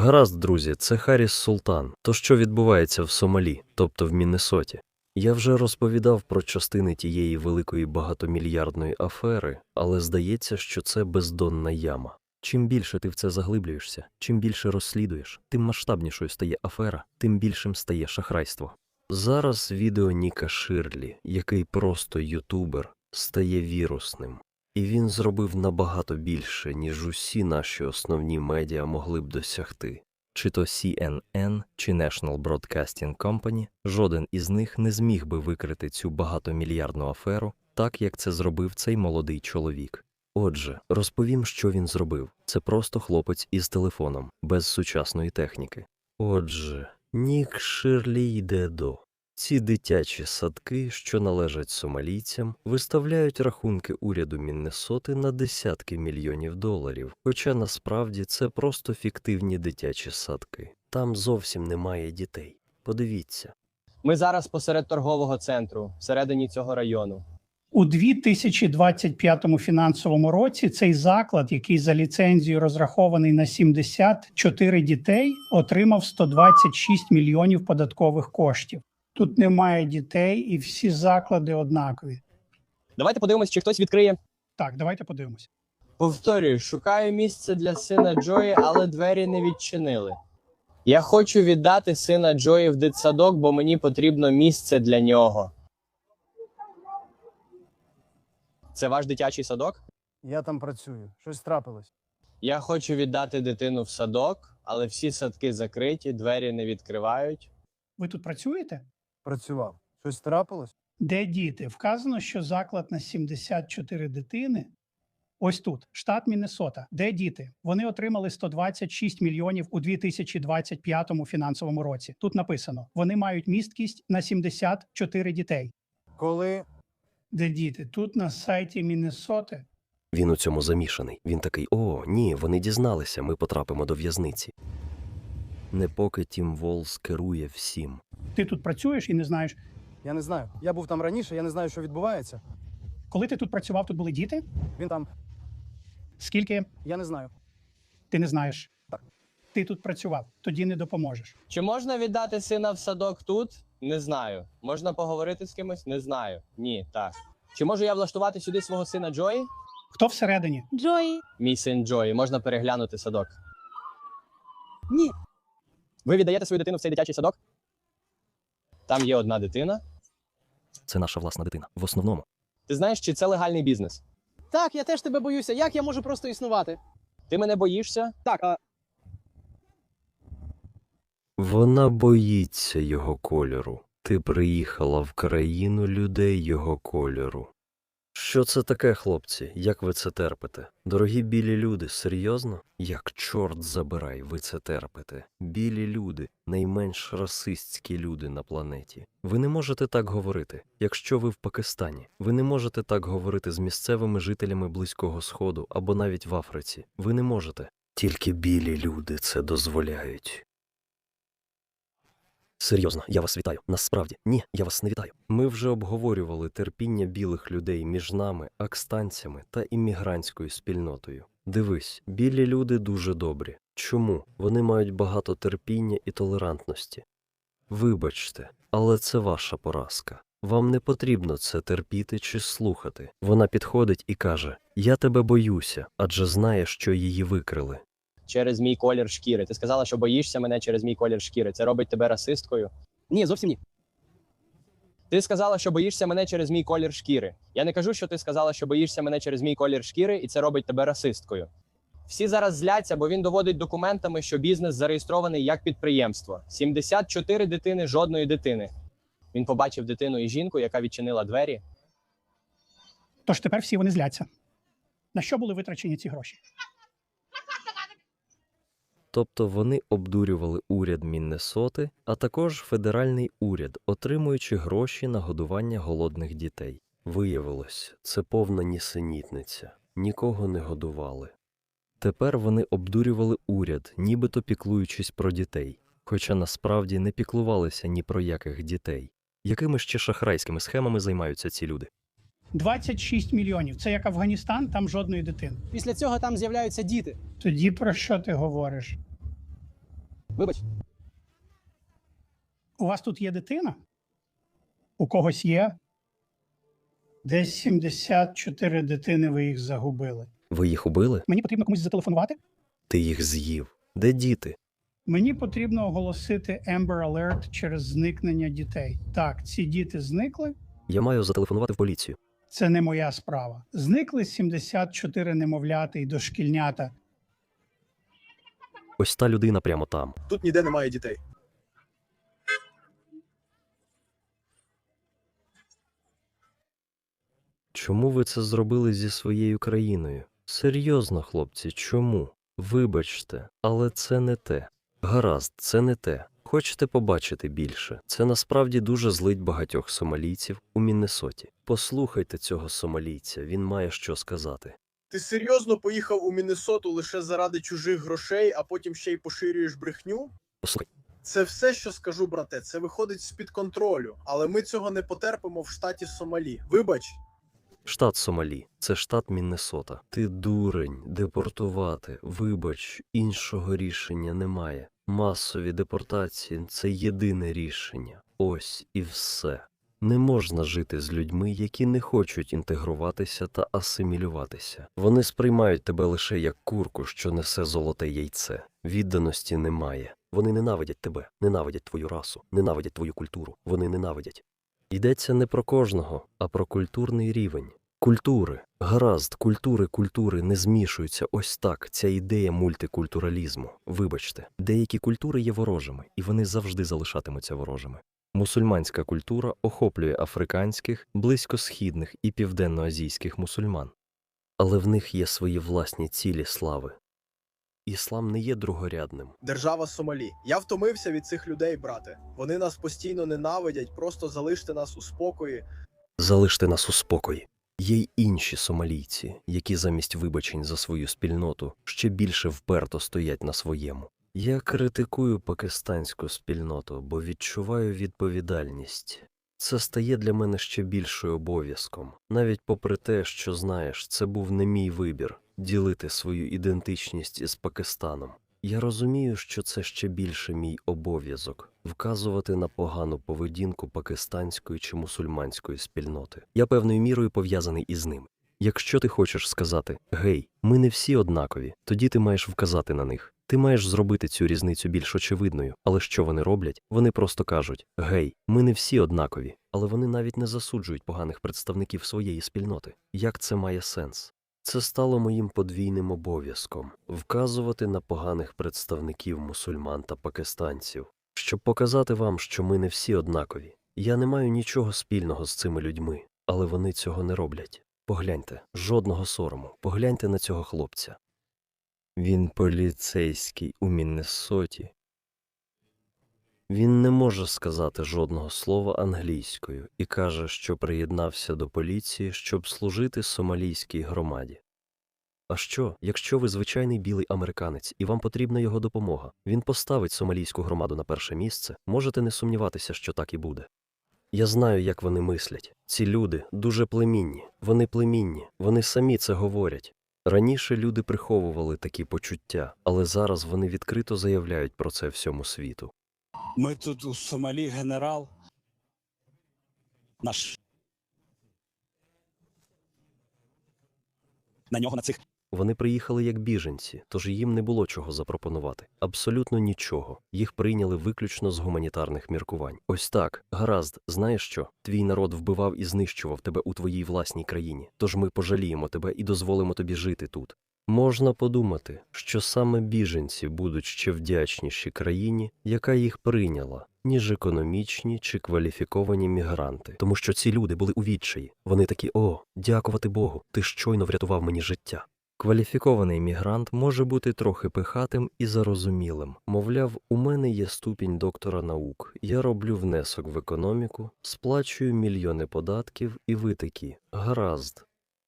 Гаразд, друзі, це Харріс Султан. То що відбувається в Сомалі, тобто в Міннесоті? Я вже розповідав про частини тієї великої багатомільярдної афери, але здається, що це бездонна яма. Чим більше ти в це заглиблюєшся, чим більше розслідуєш, тим масштабнішою стає афера, тим більшим стає шахрайство. Зараз відео Ніка Ширлі, який просто ютубер, стає вірусним. І він зробив набагато більше, ніж усі наші основні медіа могли б досягти. Чи то CNN, чи National Broadcasting Company, жоден із них не зміг би викрити цю багатомільярдну аферу, так як це зробив цей молодий чоловік. Отже, розповім, що він зробив. Це просто хлопець із телефоном, без сучасної техніки. Отже, Нік Ширлі йде. Ці дитячі садки, що належать сомалійцям, виставляють рахунки уряду Міннесоти на десятки мільйонів доларів, хоча насправді це просто фіктивні дитячі садки. Там зовсім немає дітей. Подивіться. Ми зараз посеред торгового центру, всередині цього району. У 2025 фінансовому році цей заклад, який за ліцензією розрахований на 74 дітей, отримав 126 мільйонів податкових коштів. Тут немає дітей, і всі заклади однакові. Давайте подивимось, чи хтось відкриє. Так, давайте подивимося. Повторюю, шукаю місце для сина Джої, але двері не відчинили. Я хочу віддати сина Джої в дитсадок, бо мені потрібно місце для нього. Це ваш дитячий садок? Я там працюю. Щось трапилось. Я хочу віддати дитину в садок, але всі садки закриті, двері не відкривають. Ви тут працюєте? Працював. Щось трапилось? Де діти? Вказано, що заклад на 74 дитини. Ось тут, штат Міннесота. Де діти? Вони отримали 126 мільйонів у 2025 фінансовому році. Тут написано: вони мають місткість на 74 дітей. Коли Де діти? Тут на сайті Міннесоти. Він у цьому замішаний. Він такий: О, ні, вони дізналися, ми потрапимо до в'язниці. Не поки Тім Волс керує всім. Ти тут працюєш і не знаєш, я не знаю. Я був там раніше, я не знаю, що відбувається. коли ти тут працював, тут були діти? Він там, Скільки я не знаю. ти не знаєш? Так. Ти тут працював, тоді не допоможеш. Чи можна віддати сина в садок тут? Не знаю. Можна поговорити з кимось? Не знаю. Ні, так. Чи можу я влаштувати сюди свого сина Джої? Хто всередині? Джої. Мій син Джої, можна переглянути садок. Ні. Ви віддаєте свою дитину в цей дитячий садок? Там є одна дитина. Це наша власна дитина. В основному. Ти знаєш, чи це легальний бізнес? Так, я теж тебе боюся. Як я можу просто існувати? Ти мене боїшся? Так, а Вона боїться його кольору. Ти приїхала в країну людей його кольору. Що це таке, хлопці? Як ви це терпите? Дорогі білі люди, серйозно? Як чорт забирай, ви це терпите. Білі люди найменш расистські люди на планеті. Ви не можете так говорити. Якщо ви в Пакистані, ви не можете так говорити з місцевими жителями Близького Сходу або навіть в Африці. Ви не можете. Тільки білі люди це дозволяють. Серйозно, я вас вітаю. Насправді, ні, я вас не вітаю. Ми вже обговорювали терпіння білих людей між нами, акстанцями та іммігрантською спільнотою. Дивись, білі люди дуже добрі. Чому? Вони мають багато терпіння і толерантності. Вибачте, але це ваша поразка. Вам не потрібно це терпіти чи слухати. Вона підходить і каже: Я тебе боюся, адже знає, що її викрили. Через мій колір шкіри. Ти сказала, що боїшся мене через мій колір шкіри. Це робить тебе расисткою. ні, зовсім ні. Ти сказала, що боїшся мене через мій колір шкіри. Я не кажу, що ти сказала, що боїшся мене через мій колір шкіри, і це робить тебе расисткою. Всі зараз зляться, бо він доводить документами, що бізнес зареєстрований як підприємство. 74 дитини, жодної дитини. Він побачив дитину і жінку, яка відчинила двері. Тож тепер всі вони зляться. На що були витрачені ці гроші? Тобто вони обдурювали уряд Міннесоти, а також федеральний уряд, отримуючи гроші на годування голодних дітей. Виявилось, це повна нісенітниця. Нікого не годували. Тепер вони обдурювали уряд, нібито піклуючись про дітей, хоча насправді не піклувалися ні про яких дітей. Якими ще шахрайськими схемами займаються ці люди? 26 мільйонів. Це як Афганістан, там жодної дитини. Після цього там з'являються діти. Тоді про що ти говориш? Вибач. У вас тут є дитина? У когось є? Десь 74 дитини ви їх загубили. Ви їх убили? Мені потрібно комусь зателефонувати? Ти їх з'їв. Де діти? Мені потрібно оголосити Amber Alert через зникнення дітей. Так, ці діти зникли. Я маю зателефонувати в поліцію. Це не моя справа. Зникли 74 немовляти і дошкільнята. Ось та людина прямо там. Тут ніде немає дітей. Чому ви це зробили зі своєю країною? Серйозно, хлопці, чому? Вибачте, але це не те. Гаразд, це не те. Хочете побачити більше? Це насправді дуже злить багатьох сомалійців у Міннесоті. Послухайте цього сомалійця, він має що сказати. Ти серйозно поїхав у Міннесоту лише заради чужих грошей, а потім ще й поширюєш брехню? Послухай, Це все, що скажу, брате. Це виходить з-під контролю, але ми цього не потерпимо в штаті Сомалі. Вибач, штат Сомалі, це штат Міннесота. Ти дурень, депортувати. Вибач, іншого рішення немає. Масові депортації це єдине рішення. Ось і все. Не можна жити з людьми, які не хочуть інтегруватися та асимілюватися. Вони сприймають тебе лише як курку, що несе золоте яйце. Відданості немає. Вони ненавидять тебе, ненавидять твою расу, ненавидять твою культуру. Вони ненавидять. Йдеться не про кожного, а про культурний рівень. Культури, гаразд, культури, культури не змішуються ось так. Ця ідея мультикультуралізму. Вибачте, деякі культури є ворожими, і вони завжди залишатимуться ворожими. Мусульманська культура охоплює африканських, близькосхідних і південноазійських мусульман, але в них є свої власні цілі слави. Іслам не є другорядним. держава Сомалі. Я втомився від цих людей, брате. Вони нас постійно ненавидять, просто залиште нас у спокої. Залиште нас у спокої. Є й інші сомалійці, які замість вибачень за свою спільноту ще більше вперто стоять на своєму. Я критикую пакистанську спільноту, бо відчуваю відповідальність. Це стає для мене ще більшою обов'язком, навіть попри те, що знаєш, це був не мій вибір ділити свою ідентичність із Пакистаном. Я розумію, що це ще більше мій обов'язок вказувати на погану поведінку пакистанської чи мусульманської спільноти. Я певною мірою пов'язаний із ним. Якщо ти хочеш сказати гей, ми не всі однакові, тоді ти маєш вказати на них. Ти маєш зробити цю різницю більш очевидною, але що вони роблять? Вони просто кажуть: гей, ми не всі однакові, але вони навіть не засуджують поганих представників своєї спільноти. Як це має сенс? Це стало моїм подвійним обов'язком вказувати на поганих представників мусульман та пакистанців, щоб показати вам, що ми не всі однакові. Я не маю нічого спільного з цими людьми, але вони цього не роблять. Погляньте, жодного сорому, погляньте на цього хлопця. Він поліцейський у Міннесоті. Він не може сказати жодного слова англійською і каже, що приєднався до поліції, щоб служити сомалійській громаді. А що, якщо ви звичайний білий американець і вам потрібна його допомога? Він поставить сомалійську громаду на перше місце, можете не сумніватися, що так і буде. Я знаю, як вони мислять. Ці люди дуже племінні, вони племінні, вони самі це говорять. Раніше люди приховували такі почуття, але зараз вони відкрито заявляють про це всьому світу. Ми тут у Сомалі генерал. Наш. На нього на цих. Вони приїхали як біженці, тож їм не було чого запропонувати. Абсолютно нічого. Їх прийняли виключно з гуманітарних міркувань. Ось так, гаразд, знаєш що? Твій народ вбивав і знищував тебе у твоїй власній країні. Тож ми пожаліємо тебе і дозволимо тобі жити тут. Можна подумати, що саме біженці будуть ще вдячніші країні, яка їх прийняла, ніж економічні чи кваліфіковані мігранти, тому що ці люди були у відчаї. Вони такі: о, дякувати Богу, ти щойно врятував мені життя. Кваліфікований мігрант може бути трохи пихатим і зарозумілим. Мовляв, у мене є ступінь доктора наук, я роблю внесок в економіку, сплачую мільйони податків, і ви. Гаразд.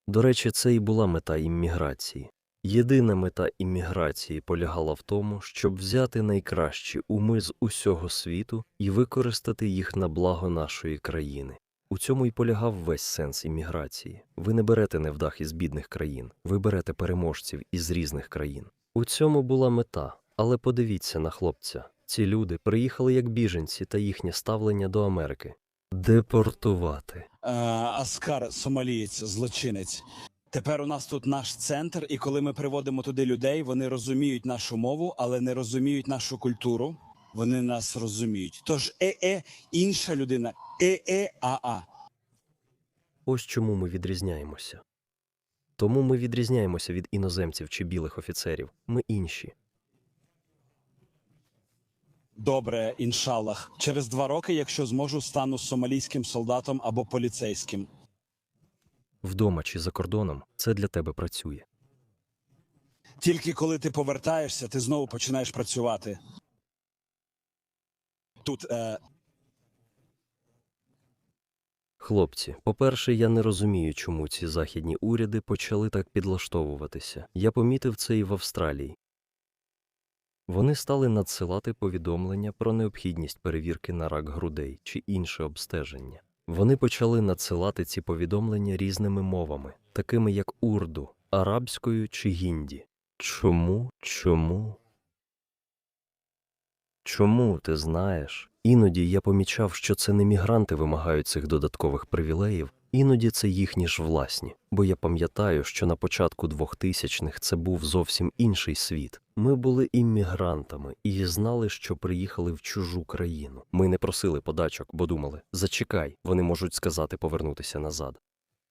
До речі, це і була мета імміграції. Єдина мета імміграції полягала в тому, щоб взяти найкращі уми з усього світу і використати їх на благо нашої країни. У цьому й полягав весь сенс імміграції. Ви не берете невдах із бідних країн, ви берете переможців із різних країн. У цьому була мета, але подивіться на хлопця. Ці люди приїхали як біженці та їхнє ставлення до Америки. Депортувати. Аскар, сомалієць, злочинець. Тепер у нас тут наш центр, і коли ми приводимо туди людей, вони розуміють нашу мову, але не розуміють нашу культуру. Вони нас розуміють. Тож е-е, інша людина, е-е, а-а. Ось чому ми відрізняємося. Тому ми відрізняємося від іноземців чи білих офіцерів. Ми інші. Добре, іншаллах. Через два роки, якщо зможу, стану сомалійським солдатом або поліцейським. Вдома чи за кордоном це для тебе працює. Тільки коли ти повертаєшся, ти знову починаєш працювати. Тут е, Хлопці, по-перше, я не розумію, чому ці західні уряди почали так підлаштовуватися. Я помітив це і в Австралії. Вони стали надсилати повідомлення про необхідність перевірки на рак грудей чи інше обстеження. Вони почали надсилати ці повідомлення різними мовами, такими як урду, арабською чи гінді. Чому? Чому? Чому ти знаєш? Іноді я помічав, що це не мігранти вимагають цих додаткових привілеїв, іноді це їхні ж власні. Бо я пам'ятаю, що на початку 2000-х це був зовсім інший світ. Ми були іммігрантами і знали, що приїхали в чужу країну. Ми не просили подачок, бо думали: зачекай, вони можуть сказати повернутися назад.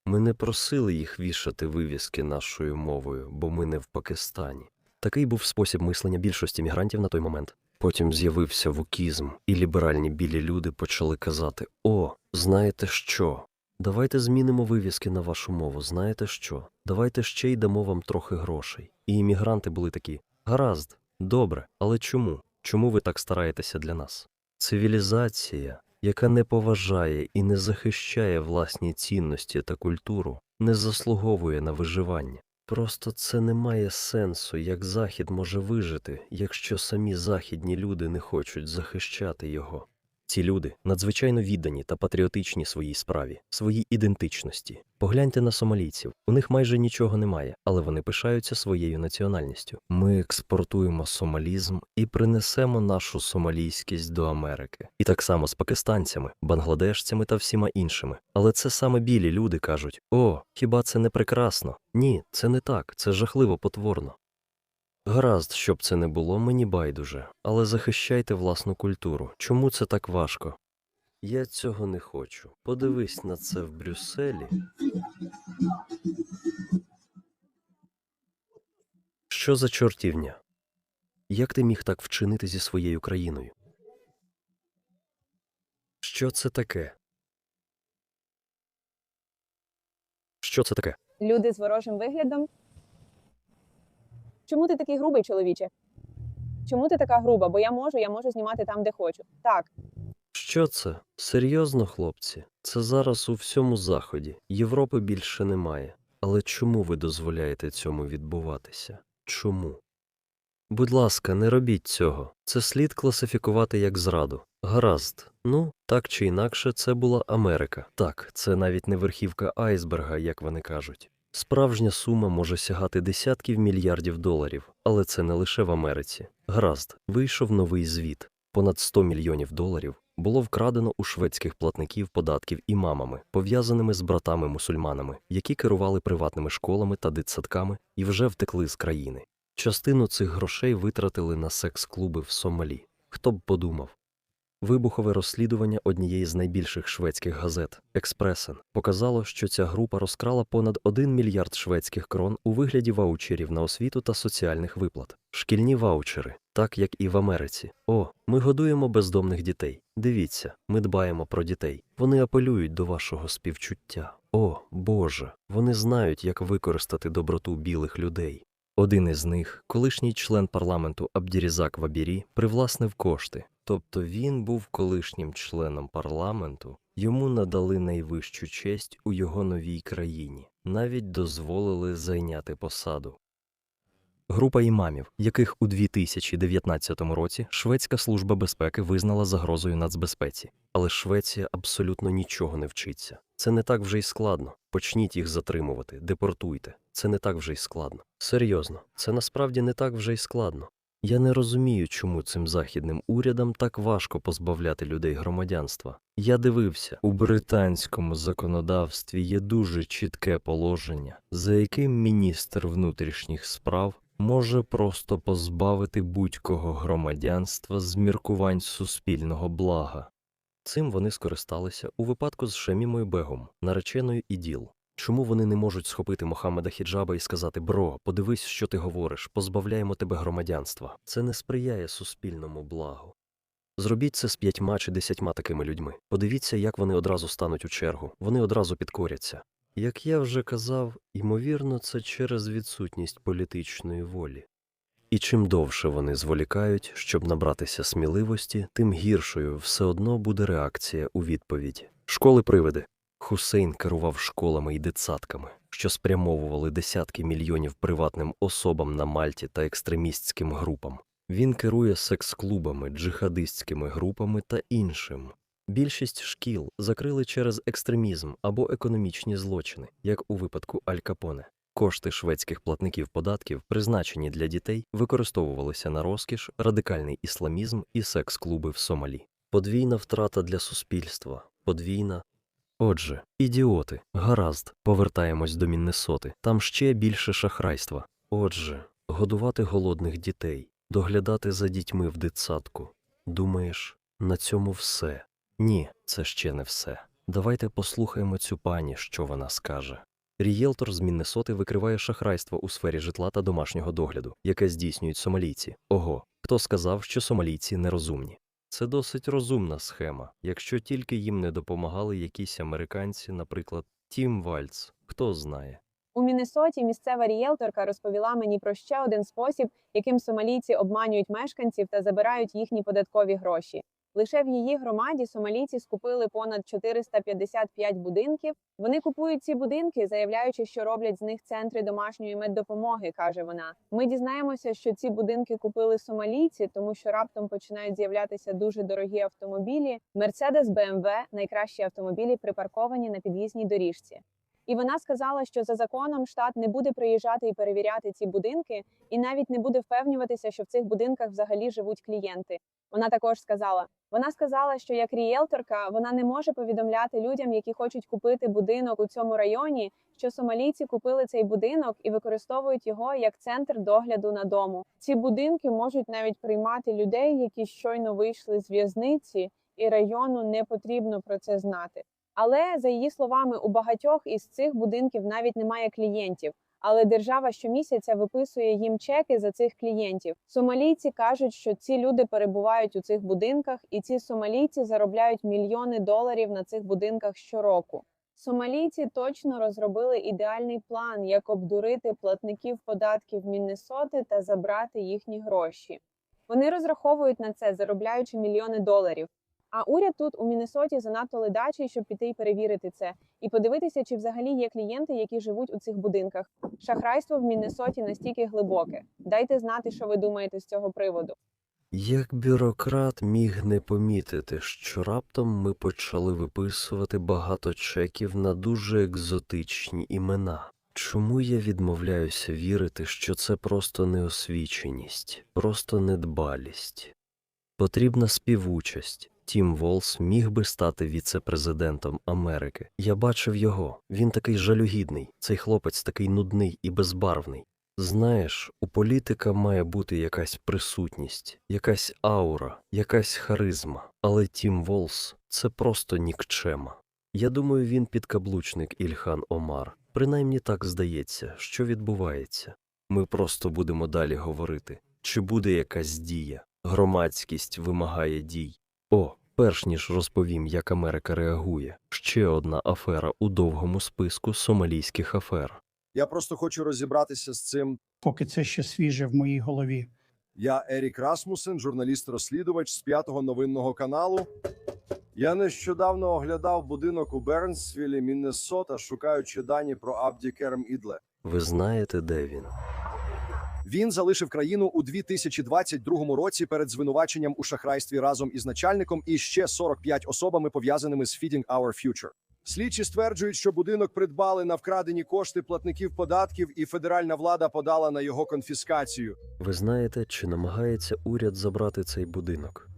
Ми не просили їх вішати вивіски нашою мовою, бо ми не в Пакистані. Такий був спосіб мислення більшості мігрантів на той момент. Потім з'явився вукізм, і ліберальні білі люди почали казати: О, знаєте що? Давайте змінимо вивіски на вашу мову. Знаєте що? Давайте ще й дамо вам трохи грошей. І іммігранти були такі: гаразд, добре, але чому? Чому ви так стараєтеся для нас? Цивілізація, яка не поважає і не захищає власні цінності та культуру, не заслуговує на виживання. Просто це не має сенсу, як Захід може вижити, якщо самі західні люди не хочуть захищати його. Ці люди надзвичайно віддані та патріотичні своїй справі, своїй ідентичності. Погляньте на сомалійців. У них майже нічого немає, але вони пишаються своєю національністю. Ми експортуємо сомалізм і принесемо нашу сомалійськість до Америки. І так само з пакистанцями, бангладешцями та всіма іншими. Але це саме білі люди кажуть: о, хіба це не прекрасно? Ні, це не так, це жахливо потворно. Гаразд, щоб це не було, мені байдуже, але захищайте власну культуру. Чому це так важко? Я цього не хочу. Подивись на це в Брюсселі. Що за чортівня? Як ти міг так вчинити зі своєю країною? Що це таке? Що це таке? люди з ворожим виглядом. Чому ти такий грубий, чоловіче? Чому ти така груба? Бо я можу, я можу знімати там, де хочу. Так, Що це? Серйозно, хлопці? Це зараз у всьому заході. Європи більше немає. Але чому ви дозволяєте цьому відбуватися? Чому? Будь ласка, не робіть цього. Це слід класифікувати як зраду. Гаразд. Ну, так чи інакше, це була Америка. Так, це навіть не верхівка айсберга, як вони кажуть. Справжня сума може сягати десятків мільярдів доларів, але це не лише в Америці. Гаразд, вийшов новий звіт. Понад 100 мільйонів доларів було вкрадено у шведських платників податків імамами, пов'язаними з братами-мусульманами, які керували приватними школами та дитсадками і вже втекли з країни. Частину цих грошей витратили на секс-клуби в Сомалі. Хто б подумав? Вибухове розслідування однієї з найбільших шведських газет Експресен показало, що ця група розкрала понад 1 мільярд шведських крон у вигляді ваучерів на освіту та соціальних виплат. Шкільні ваучери, так як і в Америці. О, ми годуємо бездомних дітей. Дивіться, ми дбаємо про дітей. Вони апелюють до вашого співчуття. О, Боже, вони знають, як використати доброту білих людей. Один із них, колишній член парламенту Абдірізак Вабірі, привласнив кошти. Тобто він був колишнім членом парламенту, йому надали найвищу честь у його новій країні, навіть дозволили зайняти посаду. Група імамів, яких у 2019 році Шведська служба безпеки визнала загрозою нацбезпеці. Але Швеція абсолютно нічого не вчиться. Це не так вже й складно. Почніть їх затримувати, депортуйте. Це не так вже й складно. Серйозно, це насправді не так вже й складно. Я не розумію, чому цим західним урядам так важко позбавляти людей громадянства. Я дивився, у британському законодавстві є дуже чітке положення, за яким міністр внутрішніх справ може просто позбавити будь-кого громадянства з міркувань суспільного блага. Цим вони скористалися у випадку з Шемімою Бегом, нареченою іділ. Чому вони не можуть схопити Мохаммеда Хіджаба і сказати Бро, подивись, що ти говориш, позбавляємо тебе громадянства. Це не сприяє суспільному благу. Зробіть це з п'ятьма чи десятьма такими людьми. Подивіться, як вони одразу стануть у чергу, вони одразу підкоряться. Як я вже казав, ймовірно, це через відсутність політичної волі. І чим довше вони зволікають, щоб набратися сміливості, тим гіршою все одно буде реакція у відповідь. Школи привиди. Хусейн керував школами і дитсадками, що спрямовували десятки мільйонів приватним особам на Мальті та екстремістським групам. Він керує секс-клубами, джихадистськими групами та іншим. Більшість шкіл закрили через екстремізм або економічні злочини, як у випадку Аль Капоне. Кошти шведських платників податків, призначені для дітей, використовувалися на розкіш, радикальний ісламізм і секс-клуби в Сомалі. Подвійна втрата для суспільства, подвійна. Отже, ідіоти, гаразд, повертаємось до Міннесоти. Там ще більше шахрайства. Отже, годувати голодних дітей, доглядати за дітьми в дитсадку. Думаєш, на цьому все? Ні, це ще не все. Давайте послухаємо цю пані, що вона скаже. Рієлтор з Міннесоти викриває шахрайство у сфері житла та домашнього догляду, яке здійснюють сомалійці. Ого, хто сказав, що сомалійці нерозумні? Це досить розумна схема, якщо тільки їм не допомагали якісь американці, наприклад, Тім Вальц, хто знає. У Міннесоті місцева рієлторка розповіла мені про ще один спосіб, яким сомалійці обманюють мешканців та забирають їхні податкові гроші. Лише в її громаді сомалійці скупили понад 455 будинків. Вони купують ці будинки, заявляючи, що роблять з них центри домашньої меддопомоги, каже вона. Ми дізнаємося, що ці будинки купили сомалійці, тому що раптом починають з'являтися дуже дорогі автомобілі. Мерседес, БМВ – найкращі автомобілі припарковані на під'їзній доріжці. І вона сказала, що за законом штат не буде приїжджати і перевіряти ці будинки, і навіть не буде впевнюватися, що в цих будинках взагалі живуть клієнти. Вона також сказала: вона сказала, що як рієлторка вона не може повідомляти людям, які хочуть купити будинок у цьому районі, що сомалійці купили цей будинок і використовують його як центр догляду на дому. Ці будинки можуть навіть приймати людей, які щойно вийшли з в'язниці, і району не потрібно про це знати. Але за її словами, у багатьох із цих будинків навіть немає клієнтів. Але держава щомісяця виписує їм чеки за цих клієнтів. Сомалійці кажуть, що ці люди перебувають у цих будинках, і ці сомалійці заробляють мільйони доларів на цих будинках щороку. Сомалійці точно розробили ідеальний план, як обдурити платників податків Міннесоти та забрати їхні гроші. Вони розраховують на це, заробляючи мільйони доларів. А уряд тут у Міннесоті занадто ледачий, щоб піти і перевірити це, і подивитися, чи взагалі є клієнти, які живуть у цих будинках. Шахрайство в Міннесоті настільки глибоке. Дайте знати, що ви думаєте з цього приводу. Як бюрократ міг не помітити, що раптом ми почали виписувати багато чеків на дуже екзотичні імена? Чому я відмовляюся вірити, що це просто неосвіченість, просто недбалість? Потрібна співучасть. Тім Волс міг би стати віце-президентом Америки. Я бачив його. Він такий жалюгідний, цей хлопець такий нудний і безбарвний. Знаєш, у політика має бути якась присутність, якась аура, якась харизма. Але Тім Волс це просто нікчема. Я думаю, він підкаблучник Ільхан Омар. Принаймні так здається, що відбувається. Ми просто будемо далі говорити, чи буде якась дія. Громадськість вимагає дій. О, перш ніж розповім, як Америка реагує, ще одна афера у довгому списку сомалійських афер. Я просто хочу розібратися з цим. Поки це ще свіже в моїй голові. Я Ерік Расмусен, журналіст-розслідувач з п'ятого новинного каналу. Я нещодавно оглядав будинок у Бернсвілі, Міннесота, шукаючи дані про Абді Керм Ідле. Ви знаєте, де він? Він залишив країну у 2022 році перед звинуваченням у шахрайстві разом із начальником і ще 45 особами пов'язаними з Feeding Our Future. Слідчі стверджують, що будинок придбали на вкрадені кошти платників податків, і федеральна влада подала на його конфіскацію. Ви знаєте, чи намагається уряд забрати цей будинок?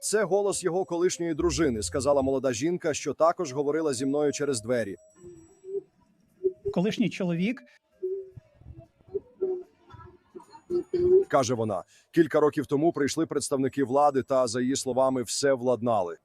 Це голос його колишньої дружини, сказала молода жінка, що також говорила зі мною через двері. Колишній чоловік каже вона. Кілька років тому прийшли представники влади та, за її словами, все владнали.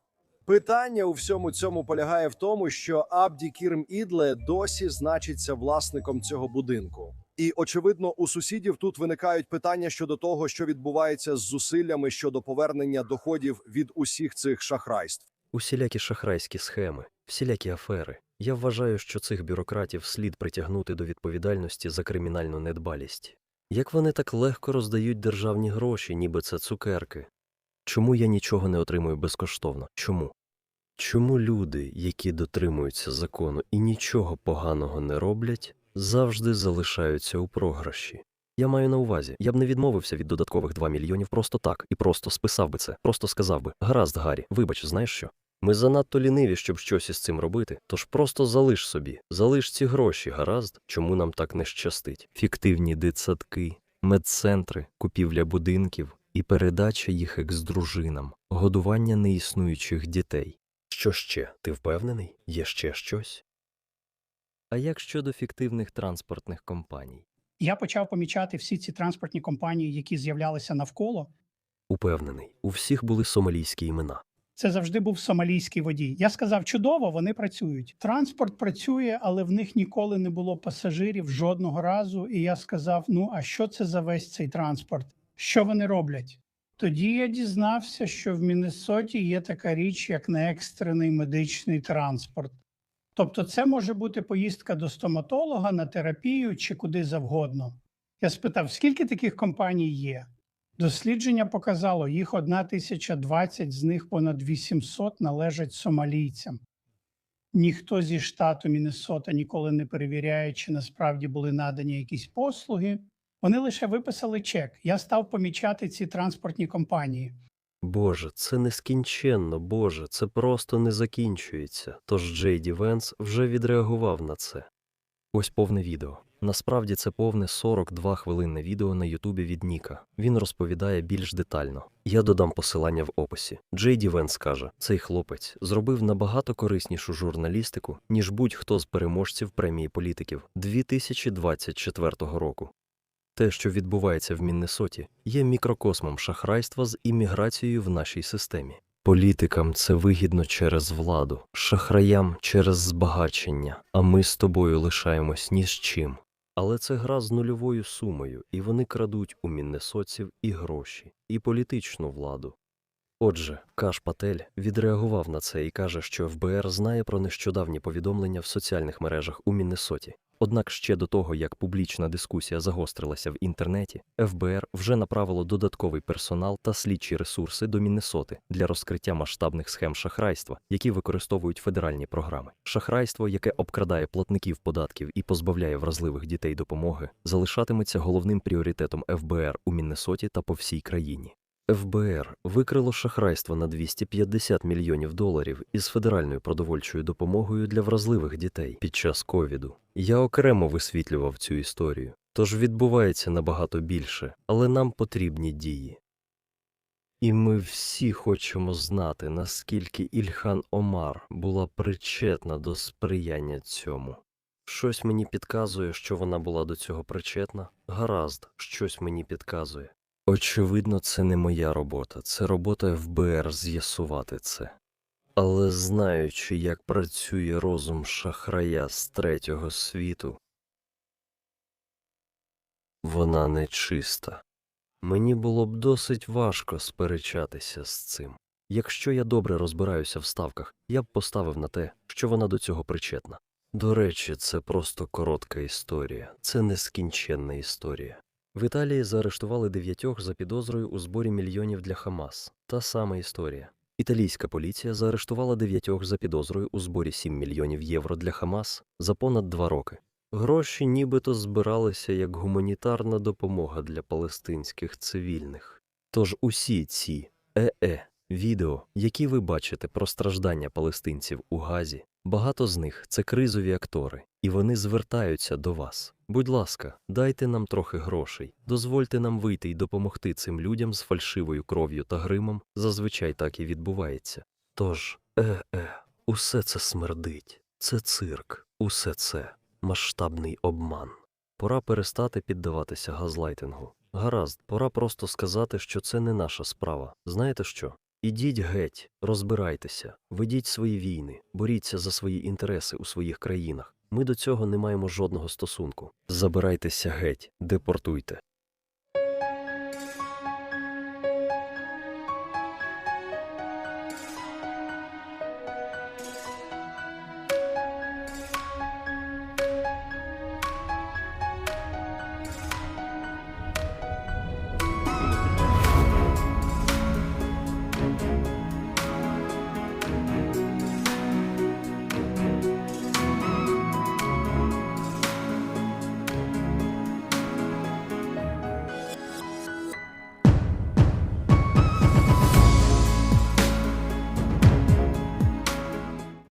Питання у всьому цьому полягає в тому, що Абді Кірм Ідле досі значиться власником цього будинку. І очевидно, у сусідів тут виникають питання щодо того, що відбувається з зусиллями щодо повернення доходів від усіх цих шахрайств. Усілякі шахрайські схеми, всілякі афери. Я вважаю, що цих бюрократів слід притягнути до відповідальності за кримінальну недбалість. Як вони так легко роздають державні гроші, ніби це цукерки? Чому я нічого не отримую безкоштовно? Чому? Чому люди, які дотримуються закону і нічого поганого не роблять, завжди залишаються у програші? Я маю на увазі, я б не відмовився від додаткових 2 мільйонів просто так і просто списав би це, просто сказав би: гаразд, Гаррі, вибач, знаєш що? Ми занадто ліниві, щоб щось із цим робити, тож просто залиш собі, залиш ці гроші, гаразд, чому нам так не щастить. Фіктивні дитсадки, медцентри, купівля будинків і передача їх екс-дружинам, годування неіснуючих дітей. Що ще? Ти впевнений? Є ще щось? А як щодо фіктивних транспортних компаній? я почав помічати всі ці транспортні компанії, які з'являлися навколо. Упевнений, у всіх були сомалійські імена. Це завжди був сомалійський водій. Я сказав, чудово, вони працюють. Транспорт працює, але в них ніколи не було пасажирів жодного разу. І я сказав: ну а що це за весь цей транспорт? Що вони роблять? Тоді я дізнався, що в Міннесоті є така річ, як неекстрений медичний транспорт. Тобто, це може бути поїздка до стоматолога на терапію чи куди завгодно. Я спитав, скільки таких компаній є? Дослідження показало, їх 1020, з них понад 800 належать сомалійцям. Ніхто зі штату Міннесота ніколи не перевіряє, чи насправді були надані якісь послуги. Вони лише виписали чек. Я став помічати ці транспортні компанії. Боже, це нескінченно, Боже, це просто не закінчується. Тож Джей Ді Венс вже відреагував на це. Ось повне відео. Насправді це повне 42 хвилинне відео на Ютубі від Ніка. Він розповідає більш детально. Я додам посилання в описі. Джей Ді Венс каже, цей хлопець зробив набагато кориснішу журналістику, ніж будь-хто з переможців премії політиків 2024 року. Те, що відбувається в Міннесоті, є мікрокосмом шахрайства з імміграцією в нашій системі. Політикам це вигідно через владу, шахраям через збагачення, а ми з тобою лишаємось ні з чим. Але це гра з нульовою сумою, і вони крадуть у міннесотців і гроші, і політичну владу. Отже, Каш Патель відреагував на це і каже, що ФБР знає про нещодавні повідомлення в соціальних мережах у Міннесоті. Однак ще до того, як публічна дискусія загострилася в інтернеті, ФБР вже направило додатковий персонал та слідчі ресурси до Міннесоти для розкриття масштабних схем шахрайства, які використовують федеральні програми. Шахрайство, яке обкрадає платників податків і позбавляє вразливих дітей допомоги, залишатиметься головним пріоритетом ФБР у Міннесоті та по всій країні. ФБР викрило шахрайство на 250 мільйонів доларів із федеральною продовольчою допомогою для вразливих дітей під час ковіду. Я окремо висвітлював цю історію, тож відбувається набагато більше, але нам потрібні дії. І ми всі хочемо знати, наскільки Ільхан Омар була причетна до сприяння цьому. Щось мені підказує, що вона була до цього причетна. Гаразд, щось мені підказує. Очевидно, це не моя робота, це робота ФБР з'ясувати це. Але знаючи, як працює розум шахрая з третього світу, вона нечиста. Мені було б досить важко сперечатися з цим. Якщо я добре розбираюся в ставках, я б поставив на те, що вона до цього причетна. До речі, це просто коротка історія, це нескінченна історія. В Італії заарештували дев'ятьох за підозрою у зборі мільйонів для Хамас. Та сама історія. Італійська поліція заарештувала дев'ятьох за підозрою у зборі 7 мільйонів євро для Хамас за понад два роки. Гроші нібито збиралися як гуманітарна допомога для палестинських цивільних. Тож усі ці е-е відео, які ви бачите про страждання палестинців у Газі, Багато з них це кризові актори, і вони звертаються до вас. Будь ласка, дайте нам трохи грошей, дозвольте нам вийти і допомогти цим людям з фальшивою кров'ю та гримом. Зазвичай так і відбувається. Тож, е-е, усе це смердить, це цирк, усе це масштабний обман. Пора перестати піддаватися газлайтингу. Гаразд, пора просто сказати, що це не наша справа. Знаєте що? Ідіть геть, розбирайтеся, ведіть свої війни, боріться за свої інтереси у своїх країнах. Ми до цього не маємо жодного стосунку. Забирайтеся геть, депортуйте.